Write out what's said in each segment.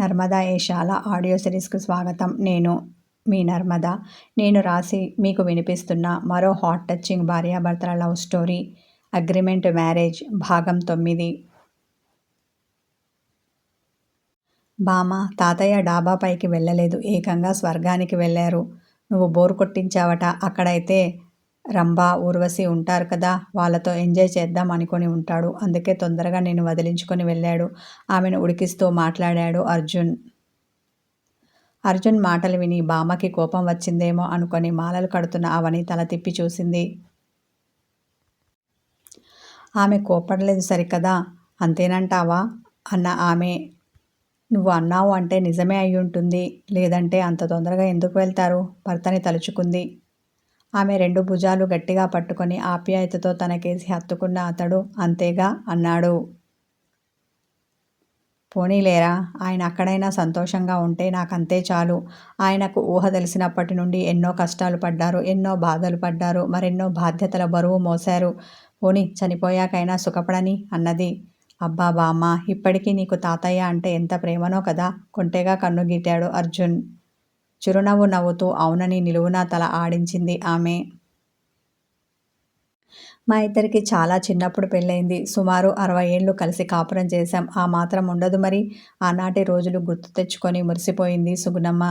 Narmada Eshala audio సిరీస్కు స్వాగతం. నేను మీ నర్మద. నేను రాసి మీకు వినిపిస్తున్న మరో హాట్ టచింగ్ భార్యాభర్తల లవ్ స్టోరీ అగ్రిమెంట్ మ్యారేజ్ భాగం తొమ్మిది. బామ తాతయ్య డాబాపైకి వెళ్ళలేదు. ఏకంగా స్వర్గానికి వెళ్ళారు. నువ్వు బోరు కొట్టించావట. అక్కడైతే రంభా ఊర్వశి ఉంటారు కదా వాళ్ళతో ఎంజాయ్ చేద్దాం అనుకొని ఉంటాడు. అందుకే తొందరగా నేను వదిలించుకొని వెళ్ళాడు. ఆమెను ఉడికిస్తూ మాట్లాడాడు అర్జున్. అర్జున్ మాటలు విని బామకి కోపం వచ్చిందేమో అనుకొని మాలలు కడుతున్న అవని తల తిప్పి చూసింది. ఆమె కోపడలేదు సరికదా? అంతేనంటావా? అన్న ఆమె. నువ్వు అన్నావు అంటే నిజమే అయి ఉంటుంది లేదంటే అంత తొందరగా ఎందుకు వెళ్తారు? భర్తని తలుచుకుంది. ఆమె రెండు భుజాలు గట్టిగా పట్టుకొని ఆప్యాయతతో తనకేసి హత్తుకున్న అతడు అంతేగా? అన్నాడు. పోనీలేరా ఆయన అక్కడైనా సంతోషంగా ఉంటే నాకంతే చాలు. ఆయనకు ఊహ తెలిసినప్పటి నుండి ఎన్నో కష్టాలు పడ్డారు ఎన్నో బాధలు పడ్డారు మరెన్నో బాధ్యతల బరువు మోశారు. పోనీ చనిపోయాకైనా సుఖపడని? అన్నది. అబ్బా బామ్మ ఇప్పటికీ నీకు తాతయ్య అంటే ఎంత ప్రేమనో కదా? కొంటెగా కన్నుగీటాడు అర్జున్. చిరునవ్వు నవ్వుతూ అవునని నిలువునా తల ఆడించింది ఆమె. మా ఇద్దరికి చాలా చిన్నప్పుడు పెళ్ళైంది సుమారు అరవై ఏళ్ళు కలిసి కాపురం చేశాం. ఆ మాత్రం ఉండదు మరి. ఆనాటి రోజులు గుర్తు తెచ్చుకొని మురిసిపోయింది సుగుణమ్మ.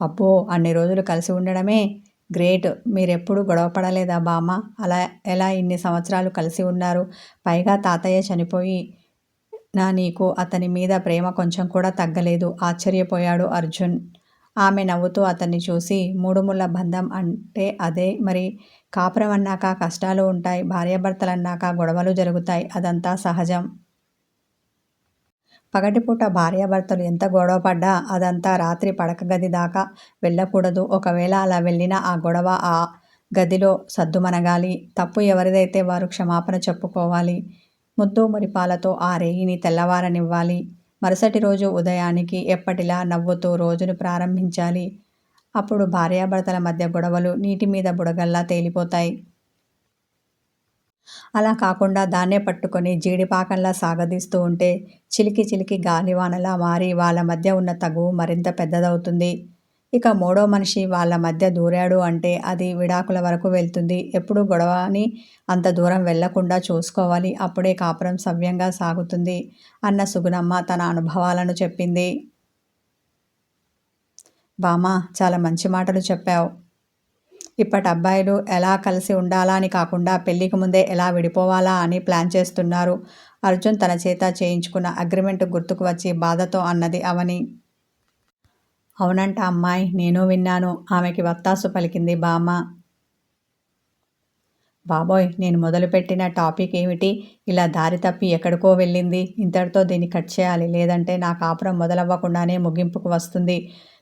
అబ్బో అన్ని రోజులు కలిసి ఉండడమే? గ్రేట్. మీరెప్పుడు గొడవపడలేదా బామ్మ? అలా ఎలా ఇన్ని సంవత్సరాలు కలిసి ఉన్నారు? పైగా తాతయ్య చనిపోయి నా నీకు అతని మీద ప్రేమ కొంచెం కూడా తగ్గలేదు ఆశ్చర్యపోయాడు అర్జున్. ఆమె నవ్వుతూ అతన్ని చూసి మూడుముళ్ళ బంధం అంటే అదే మరి. కాపురం అన్నాక కష్టాలు ఉంటాయి భార్యాభర్తలన్నాక గొడవలు జరుగుతాయి అదంతా సహజం. పగటిపూట భార్యాభర్తలు ఎంత గొడవ పడ్డా అదంతా రాత్రి పడక గది దాకా వెళ్ళకూడదు. ఒకవేళ అలా వెళ్ళినా ఆ గొడవ ఆ గదిలో సద్దుమనగాలి. తప్పు ఎవరిదైతే వారు క్షమాపణ చెప్పుకోవాలి. ముద్దు మురిపాలతో ఆ రేయిని తెల్లవారనివ్వాలి. మరుసటి రోజు ఉదయానికి ఎప్పటిలా నవ్వుతూ రోజును ప్రారంభించాలి. అప్పుడు భార్యాభర్తల మధ్య గొడవలు నీటి మీద బుడగల్లా తేలిపోతాయి. అలా కాకుండా దాన్నే పట్టుకొని జీడిపాకంలా సాగదీస్తూ ఉంటే చిలికి చిలికి గాలివానలా మారి వాళ్ళ మధ్య ఉన్న తగువు మరింత పెద్దదవుతుంది. ఇక మూడో మనిషి వాళ్ళ మధ్య దూరాడు అంటే అది విడాకుల వరకు వెళ్తుంది. ఎప్పుడు గొడవని అంత దూరం వెళ్ళకుండా చూసుకోవాలి. అప్పుడే కాపురం సవ్యంగా సాగుతుంది అన్న సుగుణమ్మ తన అనుభవాలను చెప్పింది. బామా చాలా మంచి మాటలు చెప్పావు. ఇప్పటి అబ్బాయిలు ఎలా కలిసి ఉండాలా అని కాకుండా పెళ్ళికి ముందే ఎలా విడిపోవాలా అని ప్లాన్ చేస్తున్నారు. అర్జున్ తన చేత చేయించుకున్న అగ్రిమెంట్ గుర్తుకు వచ్చి బాధతో అన్నది అవని. అవునంట అమ్మాయి నేను విన్నాను. ఆమెకి వత్తాసు పలికింది బామ్మ. బాబోయ్ నేను మొదలుపెట్టిన టాపిక్ ఏమిటి? ఇలా దారి తప్పి ఎక్కడికో వెళ్ళింది. ఇంతటితో దీన్ని కట్ చేయాలి. లేదంటే నా కాపురం మొదలవ్వకుండానే ముగింపుకు వస్తుంది.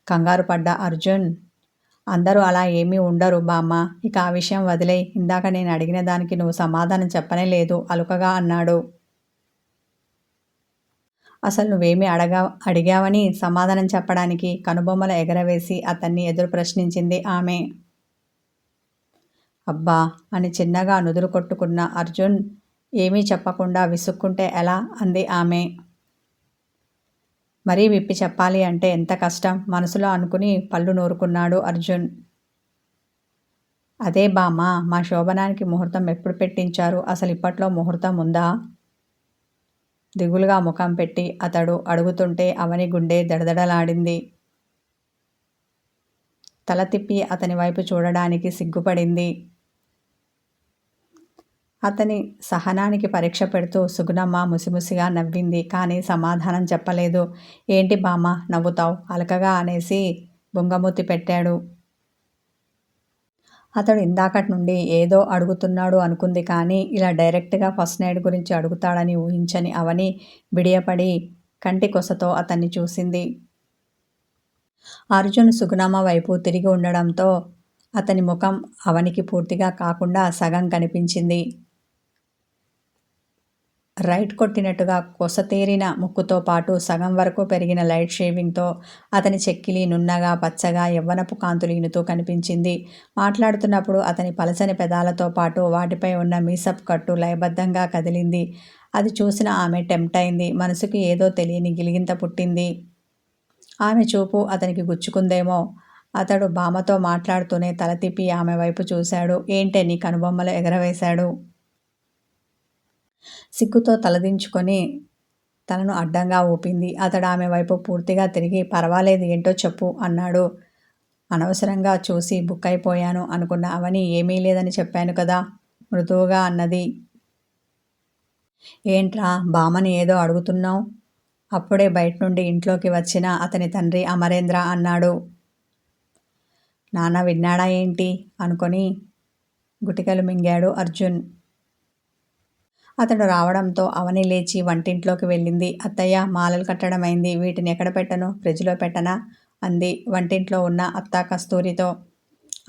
కంగారు పడ్డ అర్జున్. అందరూ అలా ఏమీ ఉండరు బామ్మ. ఇక ఆ విషయం వదిలే ఇందాక నేను అడిగిన దానికి నువ్వు సమాధానం చెప్పనే లేదు. అలుకగా అన్నాడు. అసలు నువ్వేమి అడగా అడిగావని సమాధానం చెప్పడానికి కనుబొమ్మల ఎగరవేసి అతన్ని ఎదురు ప్రశ్నించింది ఆమె. అబ్బా! అని చిన్నగా నుదురు కొట్టుకున్న అర్జున్ ఏమీ చెప్పకుండా విసుక్కుంటే ఎలా? అంది ఆమె. మరీ విప్పి చెప్పాలి అంటే ఎంత కష్టం? మనసులో అనుకుని పళ్ళు నూరుకున్నాడు అర్జున్. అదే బామ్మ మా శోభనానికి ముహూర్తం ఎప్పుడు పెట్టించారు? అసలు ఇప్పట్లో ముహూర్తం ఉందా? దిగులుగా ముఖం పెట్టి అతడు అడుగుతుంటే అవని గుండె దడదడలాడింది. తల తిప్పి అతని వైపు చూడడానికి సిగ్గుపడింది. అతని సహనానికి పరీక్ష పెడుతూ సుగుణమ్మ ముసిముసిగా నవ్వింది. కానీ సమాధానం చెప్పలేదు. ఏంటి బామ్మ నవ్వుతావు? అలకగా అనేసి బొంగమూతి పెట్టాడు. అతడు ఇందాకటి నుండి ఏదో అడుగుతున్నాడు అనుకుంది కానీ ఇలా డైరెక్ట్గా ఫస్ట్ నైట్ గురించి అడుగుతాడని ఊహించని అవని బిడియపడి కంటి కొసతో అతన్ని చూసింది. అర్జున్ సుగుణమ్మ వైపు తిరిగి ఉండడంతో అతని ముఖం అవనికి పూర్తిగా కాకుండా సగం కనిపించింది. రైట్ కొట్టినట్టుగా కొసతేరిన ముక్కుతో పాటు సగం వరకు పెరిగిన లైట్ షేవింగ్తో అతని చెక్కిలి నున్నగా పచ్చగా యవ్వనపు కాంతులు ఈనుతూ కనిపించింది. మాట్లాడుతున్నప్పుడు అతని పలసని పెదాలతో పాటు వాటిపై ఉన్న మీసప్ కట్టు లయబద్ధంగా కదిలింది. అది చూసిన ఆమె టెంప్ట్ అయింది. మనసుకి ఏదో తెలియని గిలిగింత పుట్టింది. ఆమె చూపు అతనికి గుచ్చుకుందేమో. అతడు బామతో మాట్లాడుతూనే తల తిప్పి ఆమె వైపు చూశాడు. ఏంటే నీ కనుబొమ్మలు ఎగరవేశాడు? సిగ్గుతో తలదించుకొని తనను అడ్డంగా ఊపింది. అతడు ఆమె వైపు పూర్తిగా తిరిగి పర్వాలేదు ఏంటో చెప్పు అన్నాడు. అనవసరంగా చూసి బుక్ అయిపోయాను అనుకున్న అవని ఏమీ లేదని చెప్పాను కదా మృదువుగా అన్నది. ఏంట్రా బామని ఏదో అడుగుతున్నావు? అప్పుడే బయట నుండి ఇంట్లోకి వచ్చిన అతని తండ్రి అమరేంద్ర అన్నాడు. నాన్న విన్నాడా ఏంటి? అనుకొని గుటికలు మింగాడు అర్జున్. అతడు రావడంతో అవని లేచి వంటింట్లోకి వెళ్ళింది. అత్తయ్య మాలలు కట్టడమైంది వీటిని ఎక్కడ పెట్టను? ఫ్రిడ్జ్లో పెట్టనా అంది వంటింట్లో ఉన్న అత్త కస్తూరితో.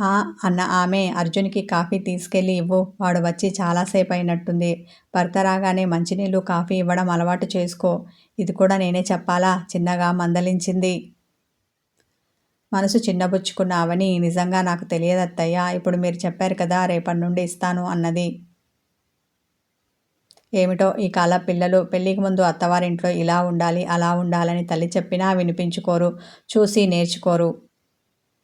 ఆ అన్న ఆమె అర్జున్కి కాఫీ తీసుకెళ్ళి ఇవ్వు. వాడు వచ్చి చాలాసేపు అయినట్టుంది భర్త రాగానే మంచినీళ్ళు కాఫీ ఇవ్వడం అలవాటు చేసుకో. ఇది కూడా నేనే చెప్పాలా చిన్నగా మందలించింది. మనసు చిన్నబుచ్చుకున్న అవని నిజంగా నాకు తెలియదు అత్తయ్య ఇప్పుడు మీరు చెప్పారు కదా రేపటి నుండి ఇస్తాను అన్నది. ఏమిటో ఈ కాల పిల్లలు పెళ్ళికి ముందు అత్తవారింట్లో ఇలా ఉండాలి అలా ఉండాలని తల్లి చెప్పినా వినిపించుకోరు చూసి నేర్చుకోరు.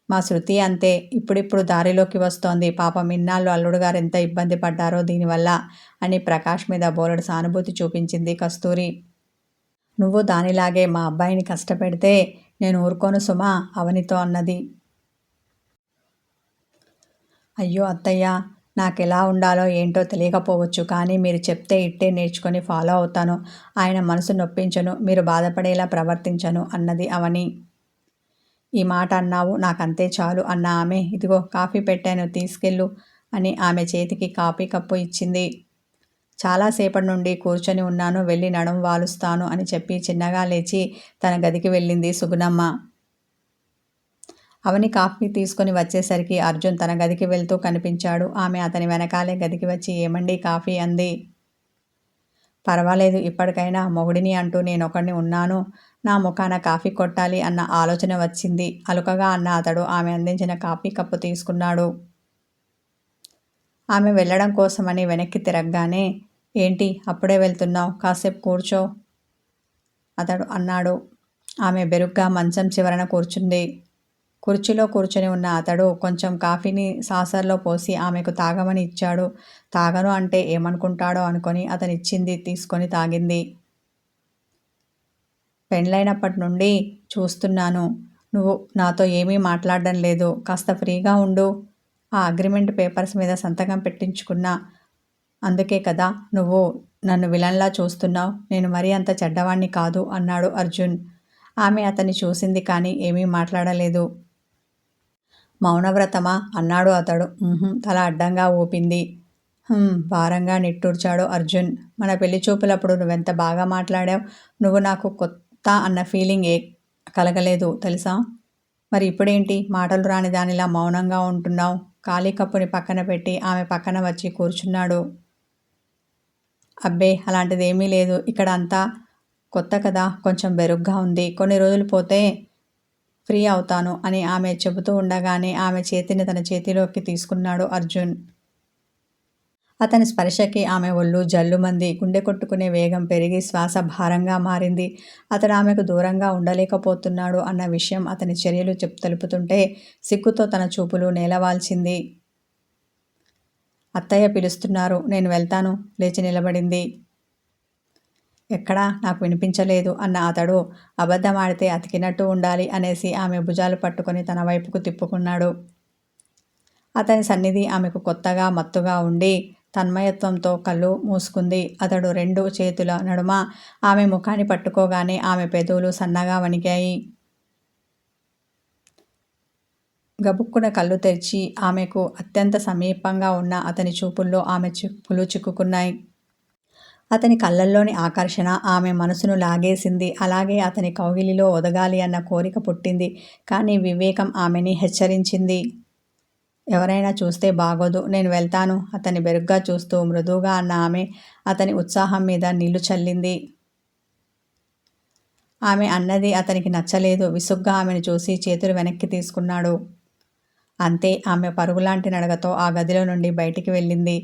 మా శృతి అంతే ఇప్పుడిప్పుడు దారిలోకి వస్తోంది. పాపం ఇన్నాళ్ళు అల్లుడు గారు ఎంత ఇబ్బంది పడ్డారో దీనివల్ల అని ప్రకాష్ మీద బోలెడు సానుభూతి చూపించింది కస్తూరి. నువ్వు దానిలాగే మా అబ్బాయిని కష్టపెడితే నేను ఊరుకోను సుమా అవనితో అన్నది. అయ్యో అత్తయ్య నాకు ఎలా ఉండాలో ఏంటో తెలియకపోవచ్చు కానీ మీరు చెప్తే ఇట్టే నేర్చుకొని ఫాలో అవుతాను. ఆయన మనసు నొప్పించను మీరు బాధపడేలా ప్రవర్తించను అన్నది అవని. ఈ మాట అన్నావు నాకంతే చాలు అన్న ఆమె. ఇదిగో కాఫీ పెట్టాను తీసుకెళ్ళు అని ఆమె చేతికి కాఫీ కప్పు ఇచ్చింది. చాలాసేపటి నుండి కూర్చొని ఉన్నాను వెళ్ళి నడుం వాలుస్తాను అని చెప్పి చిన్నగా లేచి తన గదికి వెళ్ళింది సుగుణమ్మ. అవని కాఫీ తీసుకుని వచ్చేసరికి అర్జున్ తన గదికి వెళ్తూ కనిపించాడు. ఆమె అతని వెనకాలే గదికి వచ్చి ఏమండి కాఫీ అంది? పర్వాలేదు ఇప్పటికైనా మొగుడిని అంటూ నేను ఒకడిని ఉన్నాను. నా ముఖాన కాఫీ కొట్టాలి అన్న ఆలోచన వచ్చింది. అలుకగా అన్న అతడు ఆమె అందించిన కాఫీ కప్పు తీసుకున్నాడు. ఆమె వెళ్ళడం కోసమని వెనక్కి తిరగగానే ఏంటి అప్పుడే వెళ్తున్నావు కాసేపు కూర్చో అతడు అన్నాడు. ఆమె బెరుగ్గా మంచం చివరన కూర్చుంది. కుర్చీలో కూర్చొని ఉన్న అతడు కొంచెం కాఫీని సాసర్లో పోసి ఆమెకు తాగమని ఇచ్చాడు. తాగను అంటే ఏమనుకుంటాడో అనుకొని అతను ఇచ్చింది తీసుకొని తాగింది. పెండ్లైనప్పటి నుండి చూస్తున్నాను. నువ్వు నాతో ఏమీ మాట్లాడడం లేదు. కాస్త ఫ్రీగా ఉండు. ఆ అగ్రిమెంట్ పేపర్స్ మీద సంతకం పెట్టించుకున్నా. అందుకే కదా నువ్వు నన్ను విలన్లా చూస్తున్నావు. నేను మరీ అంత చెడ్డవాణ్ణి కాదు అన్నాడు అర్జున్. ఆమె అతన్ని చూసింది కానీ ఏమీ మాట్లాడలేదు. మౌనవ్రతమా? అన్నాడు అతడు. తల అడ్డంగా ఊపింది. భారంగా నిట్టూర్చాడు అర్జున్. మన పెళ్ళి చూపులప్పుడు నువ్వెంత బాగా మాట్లాడావు? నువ్వు నాకు కొత్త అన్న ఫీలింగ్ ఏ కలగలేదు తెలుసా? మరి ఇప్పుడేంటి? మాటలు రాని దానిలా మౌనంగా ఉంటున్నావు? ఖాళీ కప్పుని పక్కన పెట్టి ఆమె పక్కన వచ్చి కూర్చున్నాడు. అబ్బే అలాంటిదేమీ లేదు. ఇక్కడ అంతా కొత్త కదా కొంచెం బెరుగ్గా ఉంది. కొన్ని రోజులు పోతే ఫ్రీ అవుతాను అని ఆమె చెబుతూ ఉండగానే ఆమె చేతిని తన చేతిలోకి తీసుకున్నాడు అర్జున్. అతని స్పర్శకి ఆమె ఒళ్ళు జల్లుమంది. గుండె కొట్టుకునే వేగం పెరిగి శ్వాస భారంగా మారింది. అతడు ఆమెకు దూరంగా ఉండలేకపోతున్నాడు అన్న విషయం అతని చర్యలు చెప్ తెలుపుతుంటే సిగ్గుతో తన చూపులు నేలవాల్చింది. అత్తయ్య పిలుస్తున్నారు. నేను వెళ్తాను. లేచి నిలబడింది. ఎక్కడా? నాకు వినిపించలేదు అన్న అతడు అబద్ధమాడితే అతికినట్టు ఉండాలి అనేసి ఆమె భుజాలు పట్టుకొని తన వైపుకు తిప్పుకున్నాడు. అతని సన్నిధి ఆమెకు కొత్తగా మత్తుగా ఉండి తన్మయత్వంతో కళ్ళు మూసుకుంది. అతడు రెండు చేతుల నడుమ ఆమె ముఖాన్ని పట్టుకోగానే ఆమె పెదవులు సన్నగా వణికాయి గబుక్కున కళ్ళు తెరిచి ఆమెకు అత్యంత సమీపంగా ఉన్న అతని చూపుల్లో ఆమె చిక్కులు చిక్కుకున్నాయి. అతని కళ్ళల్లోని ఆకర్షణ ఆమె మనసును లాగేసింది. అలాగే అతని కౌగిలిలో ఒదగాలి అన్న కోరిక పుట్టింది. కానీ వివేకం ఆమెని హెచ్చరించింది. ఎవరైనా చూస్తే బాగోదు నేను వెళ్తాను అతన్ని బెరుగ్గా చూస్తూ మృదువుగా అన్న ఆమె అతని ఉత్సాహం మీద నీళ్ళు చల్లింది. ఆమె అన్నది అతనికి నచ్చలేదు. విసుగ్గా ఆమెను చూసి చేతులు వెనక్కి తీసుకున్నాడు. అంతే ఆమె పరుగులాంటి నడగతో ఆ గదిలో నుండి బయటికి వెళ్ళింది.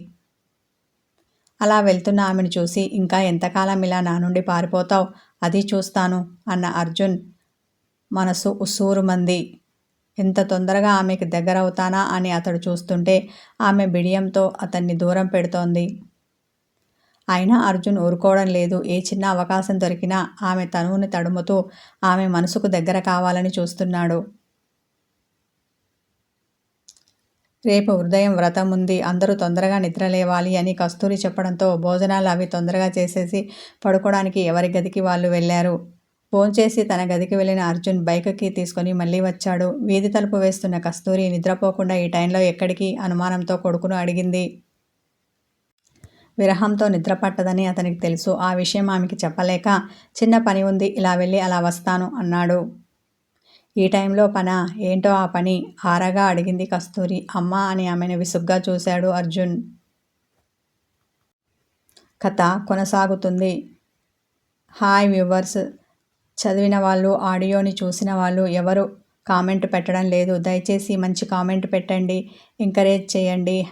అలా వెళ్తున్న ఆమెను చూసి ఇంకా ఎంతకాలం ఇలా నా నుండి పారిపోతావు? అది చూస్తాను అన్న అర్జున్ మనసు ఉసూరుమంది ఎంత తొందరగా ఆమెకి దగ్గరవుతానా? అని అతడు చూస్తుంటే ఆమె బిడియంతో అతన్ని దూరం పెడుతోంది. అయినా అర్జున్ ఊరుకోవడం లేదు. ఏ చిన్న అవకాశం దొరికినా ఆమె తనువుని తడుముతూ ఆమె మనసుకు దగ్గర కావాలని చూస్తున్నాడు. రేపు ఉదయం వ్రతం ఉంది. అందరూ తొందరగా నిద్రలేవాలి అని కస్తూరి చెప్పడంతో భోజనాలు అవి తొందరగా చేసేసి పడుకోవడానికి ఎవరి గదికి వాళ్ళు వెళ్ళారు? భోంచేసి తన గదికి వెళ్ళిన అర్జున్ బైక్కి తీసుకొని మళ్ళీ వచ్చాడు. వీధి తలుపు వేస్తున్న కస్తూరి నిద్రపోకుండా ఈ టైంలో ఎక్కడికి? అనుమానంతో కొడుకును అడిగింది. విరహంతో నిద్ర పట్టదని అతనికి తెలుసు. ఆ విషయం ఆమెకి చెప్పలేక చిన్న పని ఉంది ఇలా వెళ్ళి అలా వస్తాను అన్నాడు. ఈ టైంలో పనా? ఏంటో ఆ పని? ఆరగా అడిగింది కస్తూరి. అమ్మ అని ఆమెను విసుగ్గా చూశాడు అర్జున్. కథ కొనసాగుతుంది. Hi viewers. చదివిన వాళ్ళు ఆడియోని చూసిన వాళ్ళు ఎవరు? కామెంట్ పెట్టడం లేదు. దయచేసి మంచి కామెంట్ పెట్టండి. ఎంకరేజ్ చేయండి.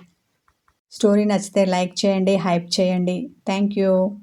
స్టోరీ నచ్చితే లైక్ చేయండి హైప్ చేయండి. Thank you.